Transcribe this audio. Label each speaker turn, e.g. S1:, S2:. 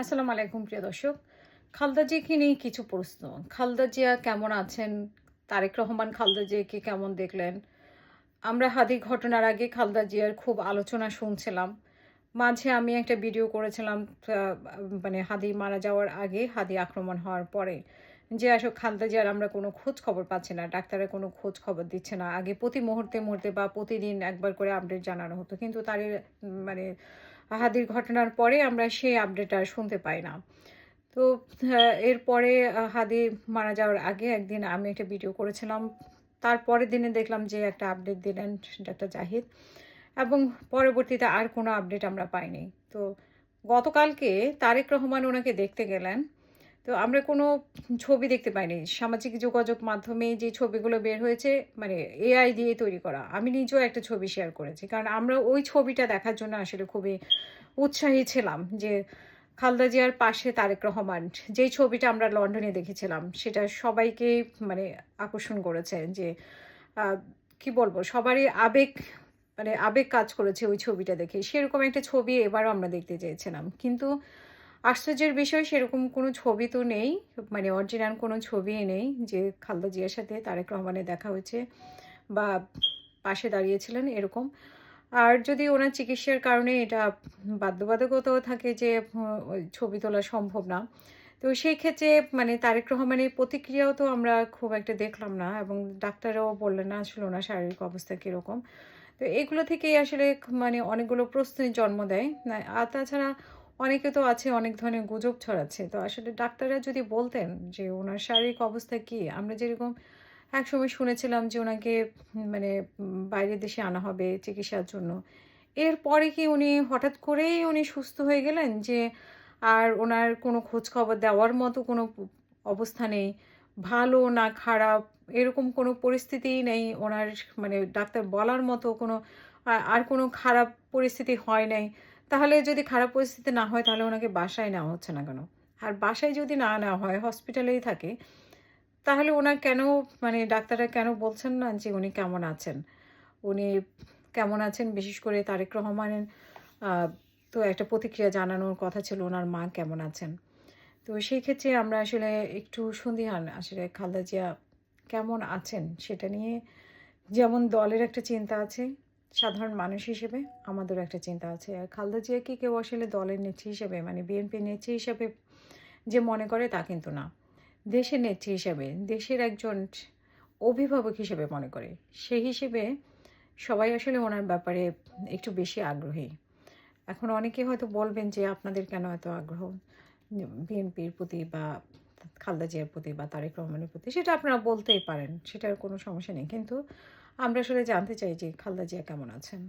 S1: আসসালামু আলাইকুম, প্রিয় দর্শক। খালদা জিয়াকে নিয়ে কিছু প্রশ্ন। খালদা জিয়া কেমন আছেন? তারেক রহমান খালদা জিয়াকে কেমন দেখলেন? আমরা হাদি ঘটনার আগে খালদা জিয়ার খুব আলোচনা শুনছিলাম। মাঝে আমি একটা ভিডিও করেছিলাম মানে হাদি মারা যাওয়ার আগে, হাদি আক্রমণ হওয়ার পরে। যে আসলে খালদা জিয়ার আমরা কোনো খোঁজ খবর পাচ্ছি না, ডাক্তারের কোনো খোঁজ খবর দিচ্ছে না। আগে প্রতি মুহূর্তে মুহূর্তে বা প্রতিদিন একবার করে আপডেট জানানো হতো। কিন্তু তার মানে হাদির ঘটনার পরে আমরা সেই আপডেট আর শুনতে পাই না। তো এরপরে হাদি মারা যাওয়ার আগে একদিন আমি একটা ভিডিও করেছিলাম। তারপরের দিনে দেখলাম যে একটা আপডেট দিলেন ডাক্তার জাহিদ এবং পরবর্তীতে আর কোনো আপডেট আমরা পাইনি। তো, গতকালকে তারেক রহমান ওনাকে দেখতে গেলেন। তো আমরা কোনো ছবি দেখতে পাইনি। সামাজিক যোগাযোগ মাধ্যমে যে ছবিগুলো বের হয়েছে মানে এআই দিয়ে তৈরি করা, আমি নিজেও একটা ছবি শেয়ার করেছি। কারণ আমরা ওই ছবিটা দেখার জন্য আসলে খুবই উৎসাহী ছিলাম যে খালদা জিয়ার পাশে তারেক রহমান, যেই ছবিটা আমরা লন্ডনে দেখেছিলাম, সেটা সবাইকে মানে আকর্ষণ করেছে যে কি বলব, সবারই আবেগ মানে আবেগ কাজ করেছে ওই ছবিটা দেখে। সেরকম একটা ছবি এবারও আমরা দেখতে চেয়েছিলাম। কিন্তু আশ্চর্যের বিষয়, সেরকম কোনো ছবি তো নেই মানে অরিজিনাল কোনো ছবি নেই, যে খালদা জিয়ার সাথে তারেক রহমানের দেখা হয়েছে বা পাশে দাঁড়িয়েছিলেন, এরকম। আর যদি ওনার চিকিৎসার কারণে এটা বাধ্যবাধকতাও থাকে যে ছবি তোলা সম্ভব না, তো সেই ক্ষেত্রে মানে তারেক রহমানের প্রতিক্রিয়াও তো আমরা খুব একটা দেখলাম না এবং ডাক্তারও বললেন না আসলে ওনার শারীরিক অবস্থা কীরকম। তো এগুলো থেকেই আসলে মানে অনেকগুলো প্রশ্নের জন্ম দেয়। আর তাছাড়া অনেকে তো আছে, অনেক ধরনের গুজব ছড়াচ্ছে। তো আসলে ডাক্তাররা যদি বলতেন যে ওনার শারীরিক অবস্থা কি, আমরা যেরকম একসময় শুনেছিলাম যে ওনাকে মানে বাইরের দেশে আনা হবে চিকিৎসার জন্য। এরপরে কি উনি হঠাৎ করেই উনি সুস্থ হয়ে গেলেন যে আর ওনার কোনো খোঁজ খবর দেওয়ার মতো কোনো অবস্থা নেই, ভালো না খারাপ, এরকম কোনো পরিস্থিতিই নেই ওনার মানে ডাক্তার বলার মতো কোনো আর কোনো খারাপ পরিস্থিতি হয় নাই। তাহলে যদি খারাপ পরিস্থিতি না হয়, তাহলে ওনাকে বাসায় নেওয়া হচ্ছে না কেন? আর বাসায় যদি না নেওয়া হয়, হসপিটালেই থাকে, তাহলে ওনার কেন মানে ডাক্তাররা কেন বলছেন না যে উনি কেমন আছেন? উনি কেমন আছেন? বিশেষ করে তারেক রহমানের তো একটা প্রতিক্রিয়া জানানোর কথা ছিল, ওনার মা কেমন আছেন? তো সেই ক্ষেত্রে আমরা আসলে একটু সন্দিহান, আসলে খালদা জিয়া কেমন আছেন? সেটা নিয়ে যেমন দলের একটা চিন্তা আছে সাধারণ মানুষ হিসেবে আমাদেরও একটা চিন্তা আছে। আর খালদা জিয়াকে কেউ আসলে দলের নেত্রী হিসেবে মানে বিএনপি নেত্রী হিসেবে যে মনে করে তা কিন্তু না। দেশের নেত্রী হিসেবে, দেশের একজন অভিভাবক হিসেবে মনে করে। সেই হিসেবে সবাই আসলে ওনার ব্যাপারে একটু বেশি আগ্রহী। এখন অনেকে হয়তো বলবেন যে, আপনাদের কেন এত আগ্রহ? বিএনপির প্রতি বা খালদা জিয়ার প্রতি বা তারেক রহমানের প্রতি, সেটা আপনারা বলতেই পারেন, সেটার কোনো সমস্যা নেই। কিন্তু আমরা আসলে জানতে চাই যে খালদা জিয়া কেমন আছেন?